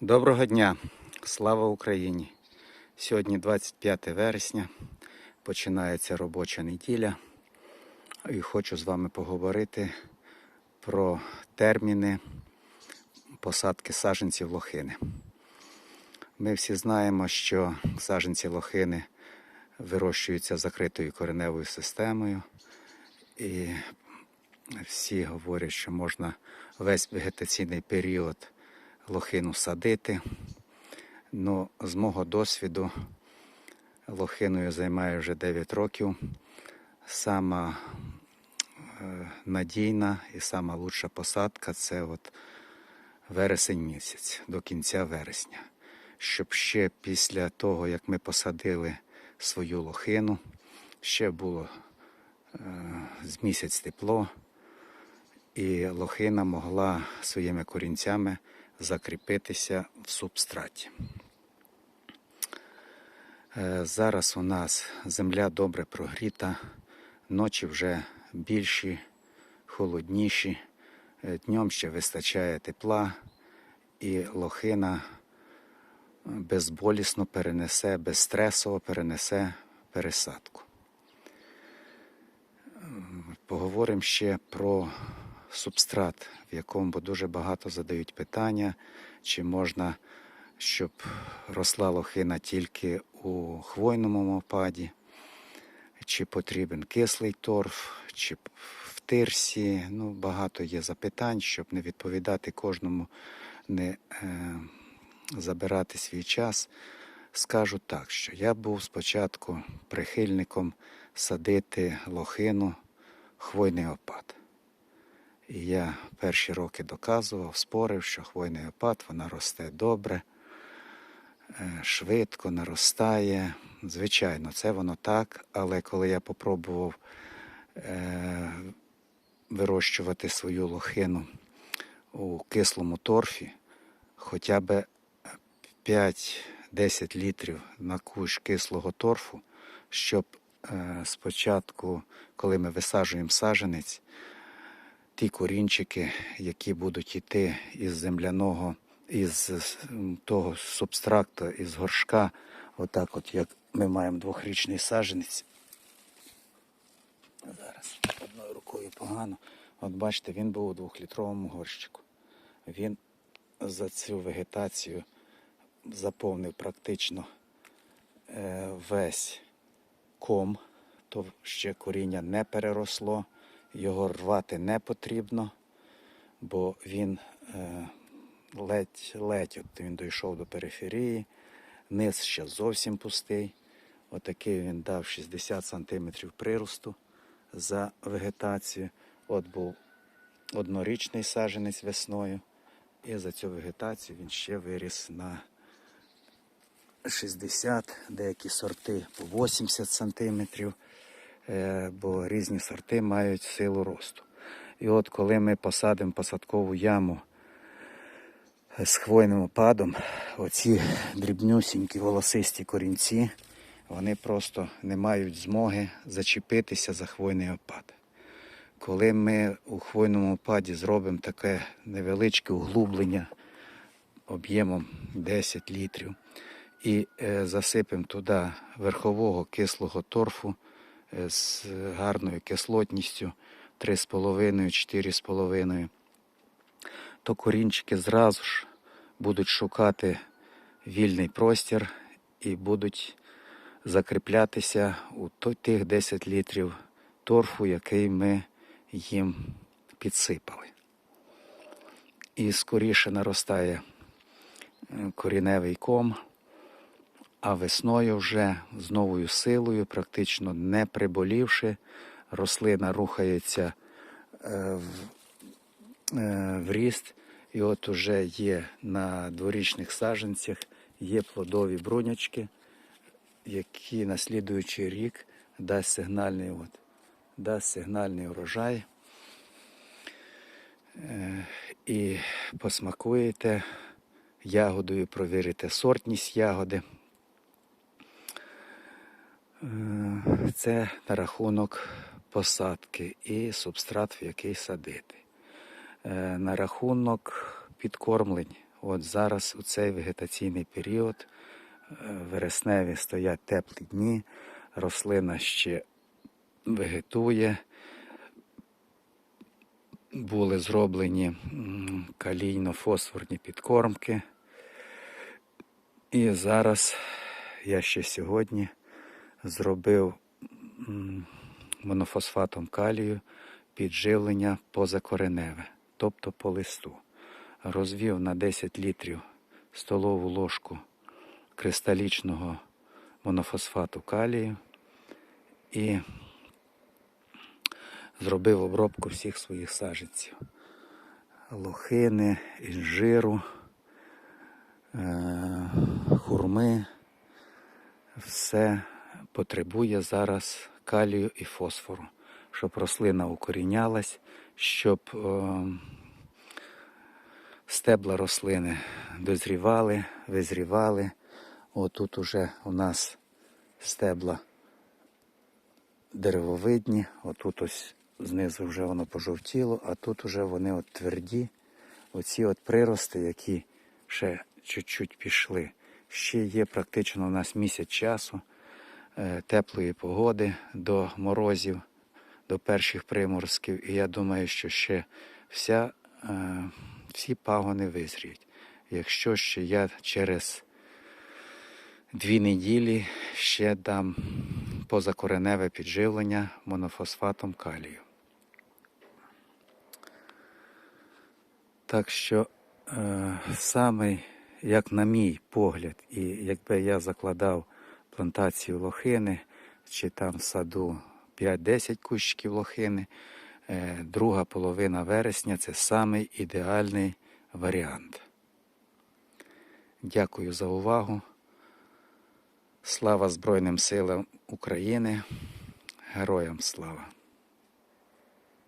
Доброго дня! Слава Україні! Сьогодні 25 вересня, починається робоча неділя. І хочу з вами поговорити про терміни посадки саджанців лохини. Ми всі знаємо, що саджанці лохини вирощуються закритою кореневою системою. І всі говорять, що можна весь вегетаційний період лохину садити. Ну, з мого досвіду лохиною займаю вже 9 років. Сама е, надійна і сама лучша посадка це от вересень місяць, до кінця вересня. Щоб ще після того, як ми посадили свою лохину, ще було е, з місяць тепло, і лохина могла своїми корінцями закріпитися в субстраті. Е, Зараз у нас земля добре прогріта, ночі вже більші, холодніші, е, днем ще вистачає тепла, і лохина безболісно перенесе, безстресово перенесе пересадку. Поговоримо ще про субстрат, в якому дуже багато задають питання, чи можна, щоб росла лохина тільки у хвойному опаді, чи потрібен кислий торф, чи в тирсі. Ну, багато є запитань, щоб не відповідати кожному, не е, забирати свій час. Скажу так, що я був спочатку прихильником садити лохину хвойний опад. І я перші роки доказував, спорив, що хвойний опад вона росте добре, е, швидко наростає. Звичайно, це воно так, але коли я попробував е, вирощувати свою лохину у кислому торфі, хоча б 5-10 літрів на кущ кислого торфу, щоб е, спочатку, коли ми висаджуємо саженець, ті корінчики, які будуть йти із земляного, із того субстракту, із горшка, отак от як ми маємо двохрічний саженець. Зараз одною рукою погано. От бачите, він був у двохлітровому горщику. Він за цю вегетацію заповнив практично е, весь ком, то ще коріння не переросло, його рвати не потрібно, бо він е, ледь, ледь він дійшов до периферії, низ ще зовсім пустий. Отакий він дав 60 см приросту за вегетацію. От був однорічний саженець весною. І за цю вегетацію він ще виріс на 60, деякі сорти по 80 сантиметрів, бо різні сорти мають силу росту. І от коли ми посадимо посадкову яму з хвойним опадом, оці дрібнюсінькі волосисті корінці, вони просто не мають змоги зачепитися за хвойний опад. Коли ми у хвойному опаді зробимо таке невеличке углублення об'ємом 10 літрів і е, засипемо туди верхового кислого торфу е, з гарною кислотністю 3,5-4,5, то корінчики зразу ж будуть шукати вільний простір і будуть закріплятися у тих 10 літрів торфу, який ми їм підсипали. І скоріше наростає е, коріневий ком, а весною вже з новою силою, практично не приболівши, рослина рухається е, в, е, в ріст. І от уже є на дворічних саджанцях є плодові брунячки, які на слідуючий рік дасть сигнальний, от, дасть сигнальний урожай. Е, І посмакуєте ягодою, провірите сортність ягоди. Це на рахунок посадки і субстрат, в який садити. Е, На рахунок підкормлень. От зараз у цей вегетаційний період е, вересневі стоять теплі дні, рослина ще вегетує. Були зроблені калійно-фосфорні підкормки. І зараз я ще сьогодні зробив монофосфатом калію підживлення позакореневе, тобто по листу. Розвів на 10 літрів столову ложку кристалічного монофосфату калію і зробив обробку всіх своїх саженців. Лохини, інжиру, е, хурми. Все потребує зараз калію і фосфору, щоб рослина укорінялась, щоб е, стебла рослини дозрівали, визрівали. Отут уже у нас стебла деревовидні, отут ось знизу вже воно пожовтіло, а тут уже вони от тверді. Оці от прирости, які ще чуть-чуть пішли. Ще є практично у нас місяць часу теплої погоди до морозів, до перших приморозків. І я думаю, що ще вся, е, всі пагони визріють. Якщо ще я через дві неділі ще дам позакореневе підживлення монофосфатом калію. Так що е, саме, як на мій погляд, і якби я закладав плантацію лохини, чи там в саду 5-10 кущиків лохини, е, друга половина вересня це самий ідеальний варіант. Дякую за увагу. Слава Збройним силам України. Героям слава!